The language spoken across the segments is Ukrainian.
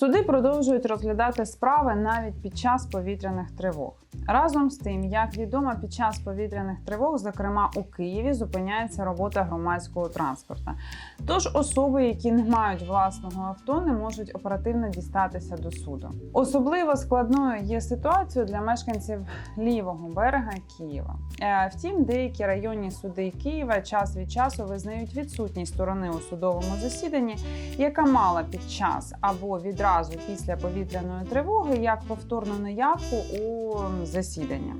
Суди продовжують розглядати справи навіть під час повітряних тривог. Разом з тим, як відомо, під час повітряних тривог, зокрема у Києві, зупиняється робота громадського транспорту. Тож особи, які не мають власного авто, не можуть оперативно дістатися до суду. Особливо складною є ситуація для мешканців лівого берега Києва. Е, Втім, деякі районні суди Києва час від часу визнають відсутність сторони у судовому засіданні, яка мала під час або відразу після повітряної тривоги як повторну неявку у засідання.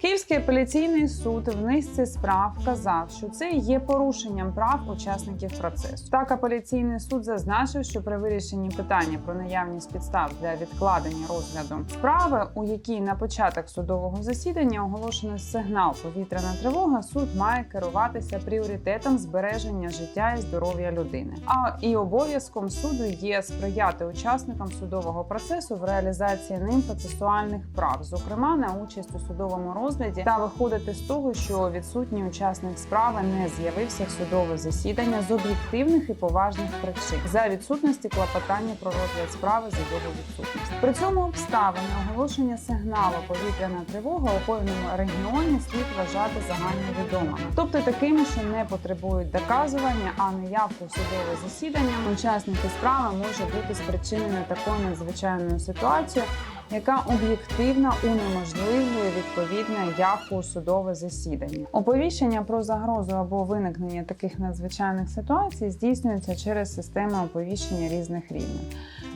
Київський апеляційний суд в низці справ вказав, що це є порушенням прав учасників процесу. Так, апеляційний суд зазначив, що при вирішенні питання про наявність підстав для відкладення розгляду справи, у якій на початок судового засідання оголошено сигнал повітряна тривога, суд має керуватися пріоритетом збереження життя і здоров'я людини. А і обов'язком суду є сприяти учасникам судового процесу в реалізації ним процесуальних прав, зокрема на участь у судовому розгляді розгляді та виходити з того, що відсутній учасник справи не з'явився в судове засідання з об'єктивних і поважних причин за відсутності клопотання про розгляд справи за його відсутності. При цьому обставини оголошення сигналу повітряна тривога у певному регіоні слід вважати загальновідомими, тобто такими, що не потребують доказування, а неявку в судове засідання учасники справи може бути спричинена такою надзвичайною ситуацією яка об'єктивно унеможливує відповідне явку у судове засідання. Оповіщення про загрозу або виникнення таких надзвичайних ситуацій здійснюється через системи оповіщення різних рівнів.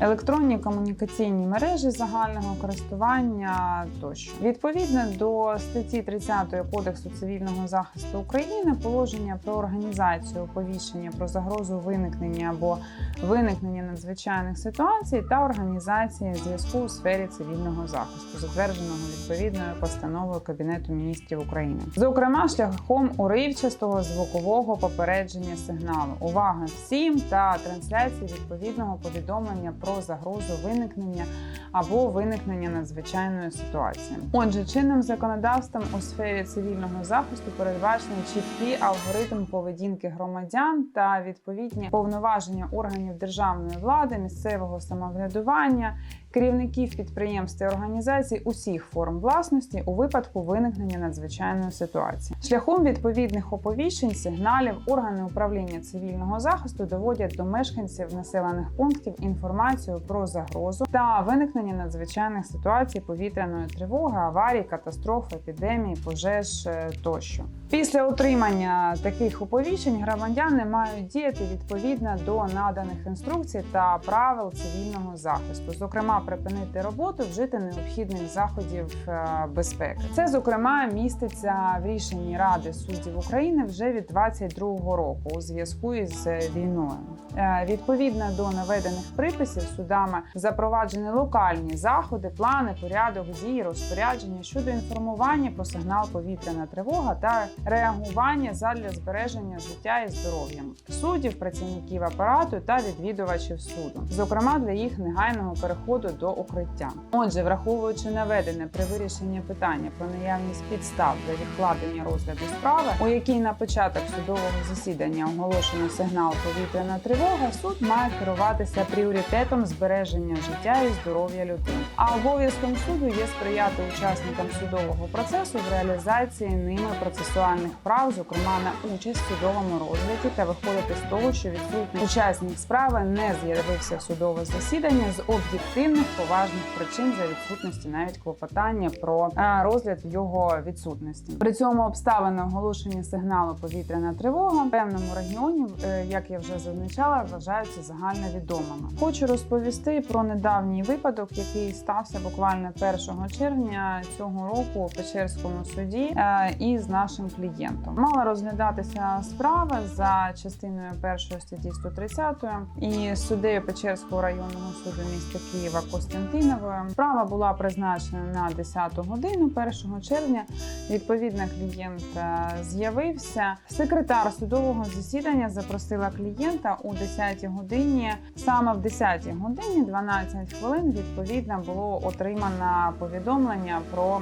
Електронні комунікаційні мережі загального користування тощо відповідно до статті 30 Кодексу цивільного захисту України положення про організацію оповіщення про загрозу виникнення або виникнення надзвичайних ситуацій та організації зв'язку у сфері цивільного захисту, затвердженого відповідною постановою Кабінету міністрів України, зокрема шляхом уривчастого звукового попередження сигналу. Увага всім та трансляції відповідного повідомлення про загрозу виникнення або виникнення надзвичайної ситуації. Отже, чинним законодавством у сфері цивільного захисту передбачений чіткий алгоритм поведінки громадян та відповідні повноваження органів державної влади, місцевого самоврядування керівників підприємств і організацій усіх форм власності у випадку виникнення надзвичайної ситуації. Шляхом відповідних оповіщень, сигналів, органи управління цивільного захисту доводять до мешканців населених пунктів інформацію про загрозу та виникнення надзвичайних ситуацій повітряної тривоги, аварій, катастроф, епідемії, пожеж е, тощо. Після отримання таких оповіщень громадяни мають діяти відповідно до наданих інструкцій та правил цивільного захисту, зокрема припинити роботу, вжити необхідних заходів е, безпеки. Це зокрема міститься в рішенні Ради суддів України вже від 2022 року у зв'язку із війною. Е, Відповідно до наведених приписів судами запроваджені локальні заходи, плани, порядок дій, розпорядження щодо інформування про сигнал повітряна тривога та реагування задля збереження життя і здоров'я суддів, працівників апарату та відвідувачів суду, зокрема для їх негайного переходу до укриття. Отже, враховуючи наведене при вирішенні питання про наявність підстав для відкладення розгляду справи, у якій на початок судового засідання оголошено сигнал повітряна тривога, суд має керуватися пріоритетом збереження життя і здоров'я людини. А обов'язком суду є сприяти учасникам судового процесу в реалізації ними процесуальних прав, зокрема на участь в судовому розгляді, та виходити з того, що відсутній учасник справи не з'явився в судове засідання з об'єктивних поважних причин за відсутності навіть клопотання про е, розгляд його відсутності. При цьому обставини оголошення сигналу повітряна тривога в певному регіоні, е, як я вже зазначала, вважаються загальновідомими. Хочу розповісти про недавній випадок, який стався буквально 1 червня цього року у Печерському суді е, із нашим клієнтом. Мала розглядатися справа за частиною першої статті 130 і суддею Печерського районного суду міста Києва Костянтиновою. Справа була призначена на 10 годину 1 червня. Відповідно, клієнт е, з'явився. Секретар судового засідання запросила клієнта у 10 годині. Саме в 10 годині 12 хвилин відповідно було отримано повідомлення про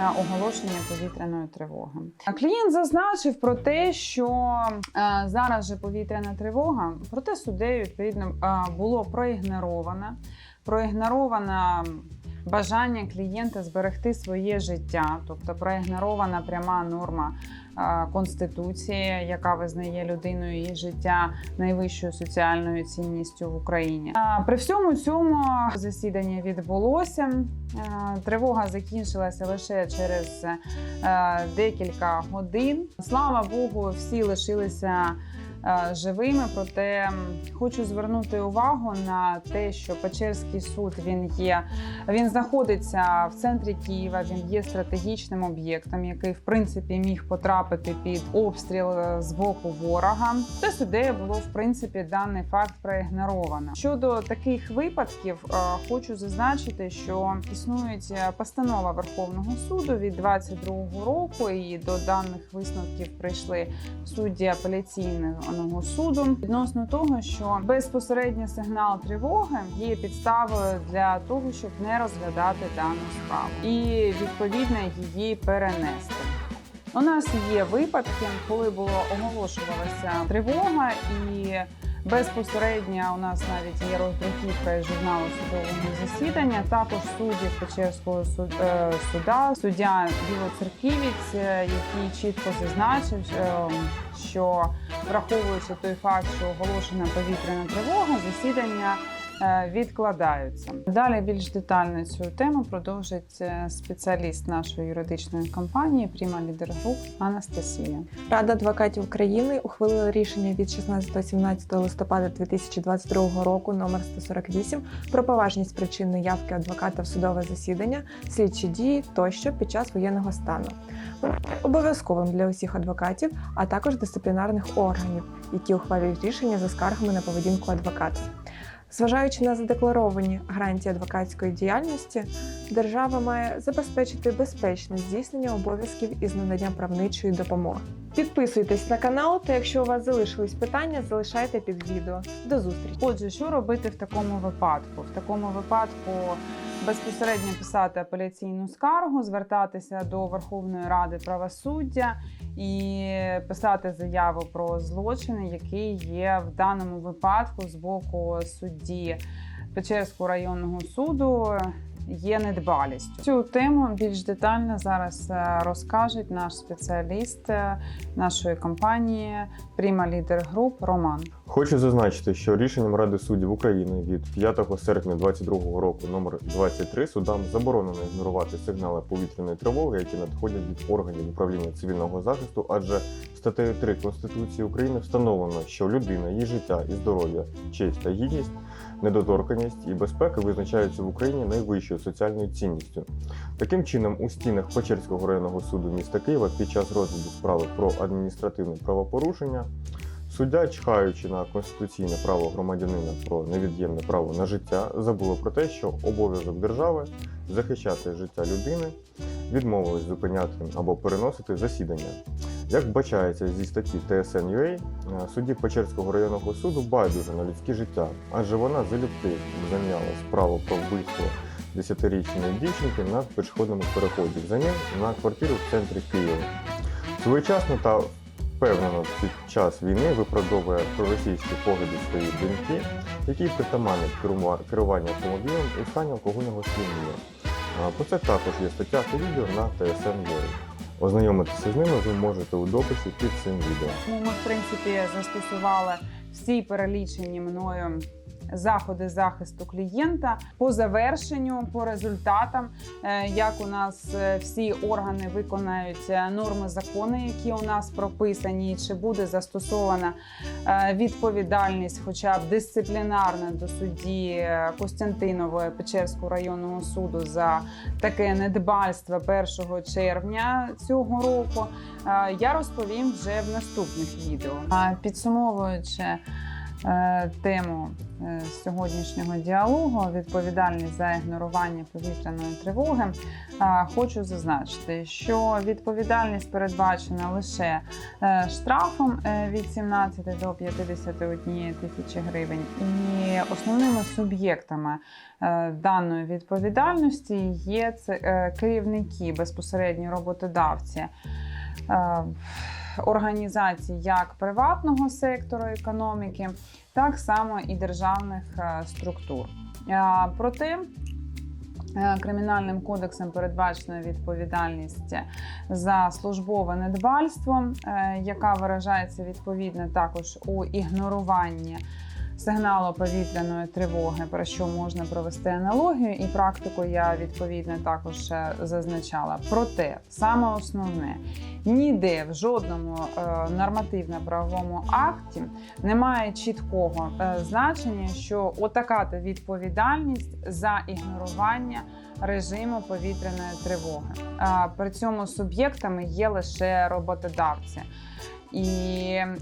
е, оголошення повітряної тривоги. Клієнт зазначив про те, що е, зараз же повітряна тривога, проте суддею відповідно було проігноровано. Проігноровано бажання клієнта зберегти своє життя, тобто проігнорована пряма норма е, Конституції, яка визнає людиною її життя найвищою соціальною цінністю в Україні. При всьому цьому засідання відбулося. Е, Тривога закінчилася лише через е, декілька годин. Слава Богу, всі лишилися е, живими. Проте хочу звернути увагу на те, що Печерський суд він є. Він знаходиться в центрі Києва. Він є стратегічним об'єктом, який в принципі міг потрапити під обстріл е, з боку ворога. Та суддею було в принципі даний факт проігноровано. Щодо таких випадків, е, хочу зазначити, що існують е, постанова Верховного суду від 22 року, і до даних висновків прийшли судді апеляційного суду відносно того, що безпосередньо сигнал тривоги є підставою для того, щоб не розглядати дану справу і відповідно її перенести. У нас є випадки, коли було оголошувалася тривога, і безпосередньо у нас навіть є роздруківка журналу судового засідання. Також суддів Печерського е, суда, суддя Білоцерківець, е, який чітко зазначив, е, що враховуючи той факт, що оголошена повітряна тривога, засідання відкладаються. Далі більш детально цю тему продовжить е, спеціаліст нашої юридичної компанії Prima Leader Group Анастасія. Рада адвокатів України ухвалила рішення від 16-17 листопада 2022 року номер 148 про поважність причин неявки адвоката в судове засідання, слідчі дії тощо під час воєнного стану. Обов'язковим для усіх адвокатів, а також дисциплінарних органів, які ухвалюють рішення за скаргами на поведінку адвоката. Зважаючи на задекларовані гарантії адвокатської діяльності, держава має забезпечити безпечне здійснення обов'язків із надання правничої допомоги. Підписуйтесь на канал, та якщо у вас залишились питання, залишайте під відео. До зустрічі! Отже, що робити в такому випадку? В такому випадку безпосередньо писати апеляційну скаргу, звертатися до Верховної Ради правосуддя і писати заяву про злочини, які є в даному випадку з боку судді Печерського районного суду. Є недбалістю. Цю тему більш детально зараз е, розкаже наш спеціаліст е, нашої компанії Prima Leader Group Роман. Хочу зазначити, що рішенням Ради суддів України від 5 серпня 2022 року номер 23 судам заборонено ігнорувати сигнали повітряної тривоги, які надходять від органів управління цивільного захисту, адже статтею 3 Конституції України встановлено, що людина, її життя і здоров'я, честь та гідність, недоторканність і безпека визначаються в Україні найвищою соціальною цінністю. Таким чином, у стінах Печерського районного суду міста Києва під час розгляду справи про адміністративне правопорушення Суддя, чхаючи на конституційне право громадянина про невід'ємне право на життя, забула про те, що обов'язок держави захищати життя людини відмовились зупиняти або переносити засідання. Як вбачається зі статті е, судді Печерського районного суду байдуже на людське життя, адже вона залюбки заміняла справу про вбивство 10-річної дівчинки на пішохідному переході взамін на квартиру в центрі Києва. Своєчасно та впевнено під час війни виправдовує проросійські погляди своєї доньки, який притаманні керування автомобілем у стані алкогольного сп'яніння. Про це також є стаття та відео на TSN.ua. Ознайомитися з ними ви можете у дописі під цим відео. Ну, ми, в принципі, застосували всі перелічені мною заходи захисту клієнта по завершенню, по результатам, е, як у нас е, всі органи виконають е, норми закону, які у нас прописані, чи буде застосована відповідальність, хоча б дисциплінарна до судді Костянтинової Печерського районного суду за таке недбальство 1 червня цього року. Я розповім вже в наступних відео. Підсумовуючи тему сьогоднішнього діалогу, відповідальність за ігнорування повітряної тривоги, е, хочу зазначити, що відповідальність передбачена лише е, штрафом е, від 17 до 51 тисячі гривень, і основними суб'єктами е, даної відповідальності є це е, керівники безпосередньо роботодавці. Організацій як приватного сектору економіки, так само і державних е, структур. Е, Проте е, кримінальним кодексом передбачена відповідальність за службове недбальство, яка виражається відповідно також у ігноруванні сигналу повітряної тривоги, про що можна провести аналогію, і практику я відповідно також е, зазначала. Проте саме основне ніде в жодному е, нормативно-правовому акті немає чіткого е, значення, що отака-то відповідальність за ігнорування режиму повітряної тривоги. При цьому суб'єктами є лише роботодавці. І е,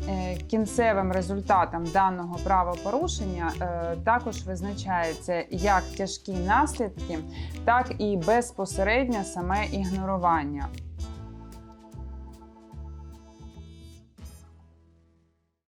кінцевим результатом даного правопорушення е, також визначається як тяжкі наслідки, так і безпосередньо саме ігнорування.